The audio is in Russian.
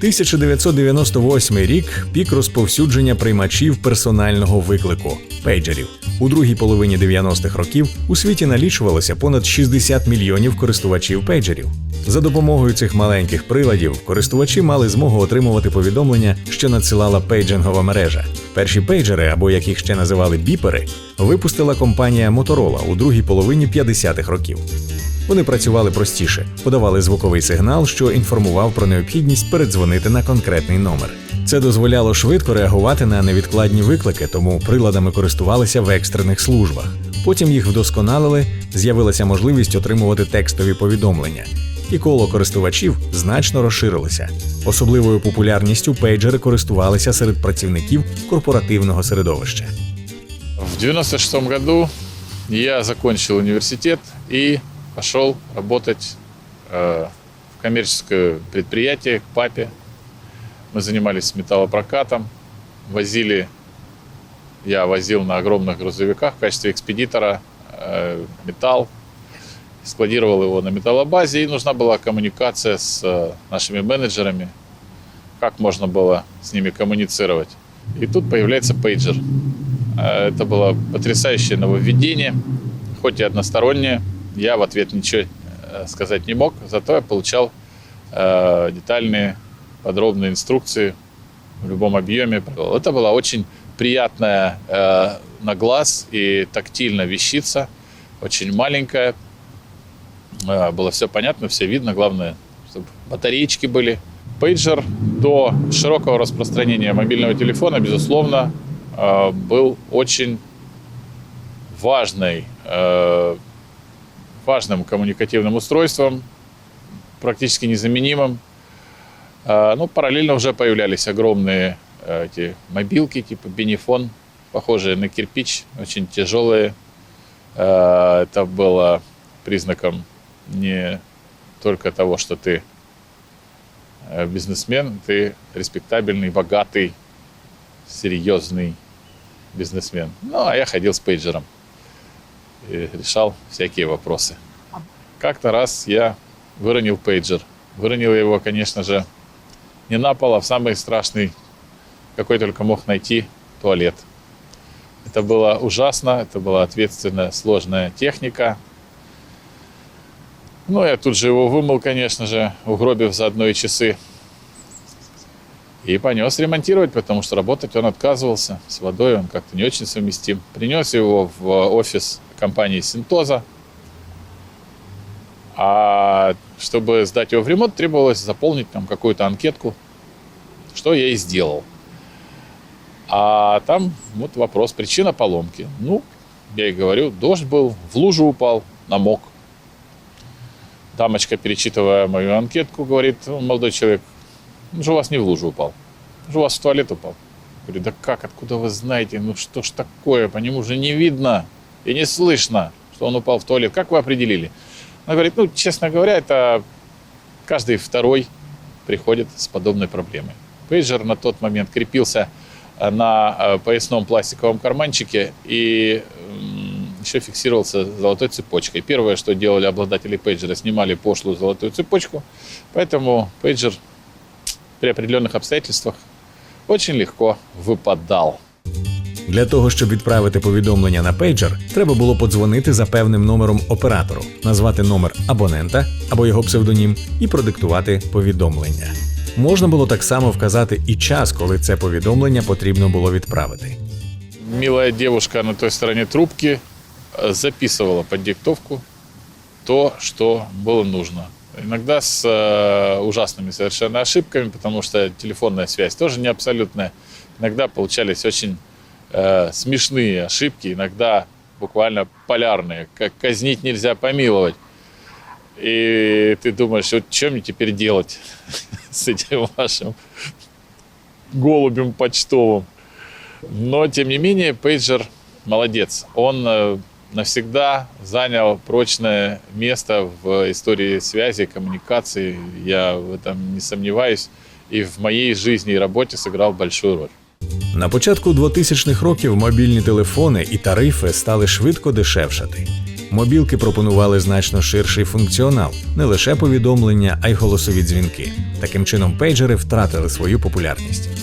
1998 рік пік розповсюдження приймачів персонального виклику пейджерів. У другій половині 90-х років у світі налічувалося понад 60 мільйонів користувачів пейджерів. За допомогою цих маленьких приладів користувачі мали змогу отримувати повідомлення, що надсилала пейджингова мережа. Перші пейджери, або як їх ще називали біпери, випустила компанія Motorola у другій половині 50-х років. Вони працювали простіше, подавали звуковий сигнал, що інформував про необхідність передзвонити на конкретний номер. Це дозволяло швидко реагувати на невідкладні виклики, тому приладами користувалися в екстрених службах. Потім їх вдосконалили, з'явилася можливість отримувати текстові повідомлення, і коло користувачів значно розширилося. Особливою популярністю пейджери користувалися серед працівників корпоративного середовища. В 96 году я закончил университет и пошел работать э, в коммерческое предприятие к папе. Мы занимались металлопрокатом, возили, я возил на огромных грузовиках в качестве экспедитора э, металл, складировал его на металлобазе, и нужна была коммуникация с э, нашими менеджерами, как можно было с ними коммуницировать. И тут появляется пейджер. Э, Это было потрясающее нововведение, хоть и одностороннее. Я в ответ ничего э, сказать не мог, зато я получал э, детальные, подробные инструкции в любом объеме. Это была очень приятная э, на глаз и тактильно вещица, очень маленькая. Э, Было все понятно, все видно. Главное, чтобы батареечки были. Пейджер до широкого распространения мобильного телефона, безусловно, э, был очень важной, э, важным коммуникативным устройством, практически незаменимым. Э, Ну, параллельно уже появлялись огромные э, эти мобилки типа Бенефон, похожие на кирпич, очень тяжелые. Э, Это было признаком не только того, что ты бизнесмен, ты респектабельный, богатый, серьезный бизнесмен. Ну, а я ходил с пейджером и решал всякие вопросы. Как-то раз я выронил пейджер. Выронил его, конечно же, не на пол, а в самый страшный, какой только мог найти, туалет. Это было ужасно, это была ответственная, сложная техника. Ну, я тут же его вымыл, конечно же, угробив заодно и часы. И понес ремонтировать, потому что работать он отказывался. С водой он как-то не очень совместим. Принес его в офис компании Синтоза. А чтобы сдать его в ремонт, требовалось заполнить там какую-то анкетку, что я и сделал. А там вот вопрос, причина поломки. Ну, я и говорю, дождь был, в лужу упал, намок. Дамочка, перечитывая мою анкетку, говорит, «Ну, молодой человек, ну же у вас не в лужу упал, ну же у вас в туалет упал. Говорю, да как, откуда вы знаете, ну что ж такое, по нему же не видно и не слышно, что он упал в туалет. Как вы определили? Она говорит, ну, честно говоря, это каждый второй приходит с подобной проблемой. Пейджер на тот момент крепился э, на э, поясном пластиковом карманчике и еще фиксировался золотой цепочкой. Первое, что делали обладатели пейджера, снимали пошлую золотую цепочку, поэтому пейджер при определенных обстоятельствах очень легко выпадал. Для того, щоб відправити повідомлення на пейджер, треба було подзвонити за певним номером оператору, назвати номер абонента або його псевдонім і продиктувати повідомлення. Можна було так само вказати і час, коли це повідомлення потрібно було відправити. Милая девушка на той стороне трубки э, записывала под диктовку то, что было нужно. Иногда с э, ужасными совершенно ошибками, потому что телефонная связь тоже не абсолютная. Иногда получались очень э, смешные ошибки, иногда буквально полярные. Как казнить нельзя помиловать. И ты думаешь, вот что мне теперь делать с этим вашим голубем почтовым? Но, тем не менее, пейджер молодец. Он э, навсегда занял прочное место в истории связи, коммуникации. Я в этом не сомневаюсь. И в моей жизни и работе сыграл большую роль. На початку 2000-х років мобільні телефони і тарифи стали швидко дешевшати. Мобілки пропонували значно ширший функціонал, не лише повідомлення, а й голосові дзвінки. Таким чином, пейджери втратили свою популярність.